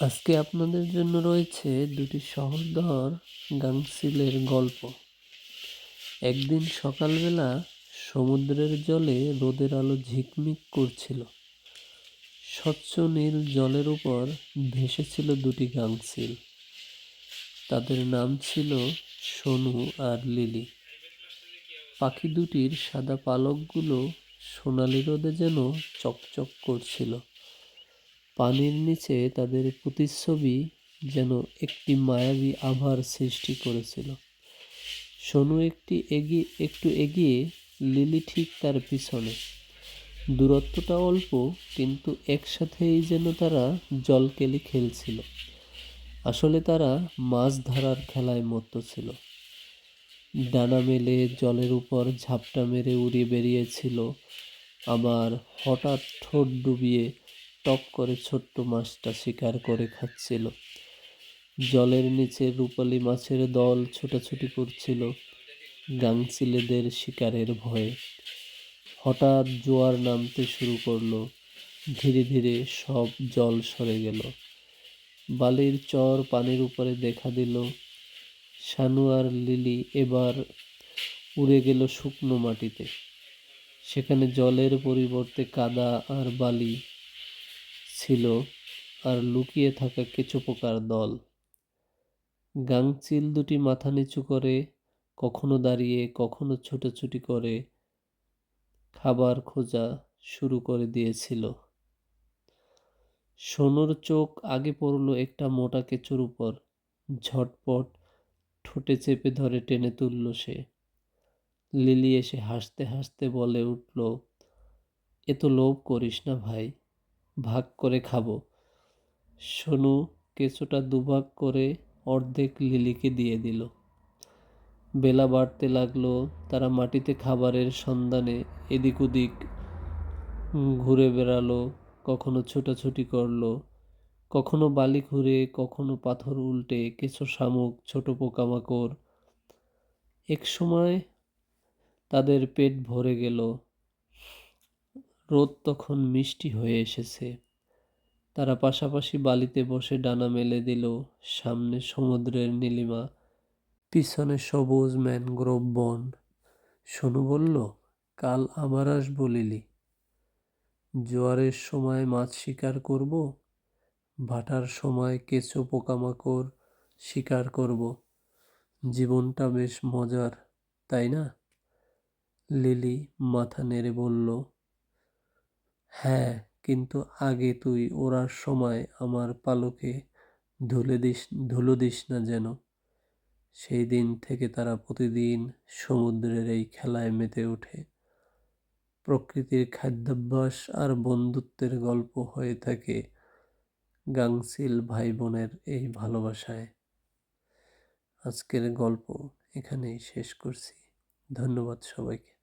আজকে আপনাদের জন্য রয়েছে দুটি সহোদর গাংচিলের গল্প। একদিন সকালবেলা সমুদ্রের জলে রোদের আলো ঝিকমিক করছিল। স্বচ্ছ নীল জলের উপর ভেসেছিল দুটি গাংসিল তাদের নাম ছিল সোনু আর লিলি। পাখি দুটির সাদা পালকগুলো সোনালি রোদে যেন চকচক করছিল। পানির নিচে তাদের প্রতিচ্ছবি যেন একটি মায়াবী আভার সৃষ্টি করেছিল। সোনু একটি এগিয়ে একটু এগিয়ে, লিলি ঠিক তার পিছনে। দূরত্বটা অল্প, কিন্তু একসাথেই যেন তারা জলকেলি খেলছিল। আসলে তারা মাছ ধরার খেলায় মত্ত ছিল। ডানা মেলে জলের উপর ঝাপটা মেরে উড়ে বেরিয়েছিল। আবার হঠাৎ ঠোঁট ডুবিয়ে টপ করে ছোট্ট মাছটা শিকার করে খাচ্ছিল। জলের নিচে রূপালি মাছের দল ছোটাছুটি করছিল গাংচিলেদের শিকারের ভয়ে। হঠাৎ জোয়ার নামতে শুরু করল। ধীরে ধীরে সব জল সরে গেল। বালির চর পানির উপরে দেখা দিল। শানু আর লিলি এবার উড়ে গেল শুকনো মাটিতে। সেখানে জলের পরিবর্তে কাদা আর বালি ছিল আর লুকিয়ে থাকা কেঁচো পোকার দল। গাংচিল দুটি মাথা নিচু করে, কখনো দাঁড়িয়ে, কখনো ছুটোছুটি করে খাবার খোঁজা শুরু করে দিয়েছিল। সোনুর চোখ আগে পড়ল একটা মোটা কেঁচোর উপর। ঝটপট ঠোঁটে চেপে ধরে টেনে তুলল সে। লিলি এসে হাসতে হাসতে বলে উঠল, এ তো লোভ করিস না ভাই ভাগ করে খাব। সোনু কেঁচোটা দুভাগ করে অর্ধেক লিলিকে দিয়ে দিল। বেলা বাড়তে লাগল, তারা মাটিতে খাবারের সন্ধানে এদিক ওদিক ঘুরে বেড়ালো, কখনো ছোটাছুটি করল, কখনো বালি ঘুরে কখনো পাথর উল্টে, কিছু শামুক, ছোট পোকামাকড়। এক সময় তাদের পেট ভরে গেল। রোদ তখন মিষ্টি হয়ে এসেছে। তারা পাশাপাশি বালিতে বসে ডানা মেলে দিল, সামনে সমুদ্রের নীলিমা, পিছনে সবুজ ম্যানগ্রোভ বন। সোনু বলল, কাল আবার আসব লিলি। জোয়ারের সময় মাছ শিকার করব, ভাটার সময় কেঁচো পোকামাকড় শিকার করব। জীবনটা বেশ মজার, তাই না? লিলি মাথা নেড়ে বলল হ্যাঁ কিন্তু আগে তুই ওড়ার সময় আমার পালকে ধুলে দিস, ধুলো দিস না যেন। সেই দিন থেকে তারা প্রতিদিন সমুদ্রের এই খেলায় মেতে ওঠে। প্রকৃতির খাদ্যাভ্যাস আর বন্ধুত্বের গল্প হয়ে থাকে গাংসিল ভাই বোনের এই ভালোবাসায়। আজকের গল্প এখানেই শেষ করছি। ধন্যবাদ সবাইকে।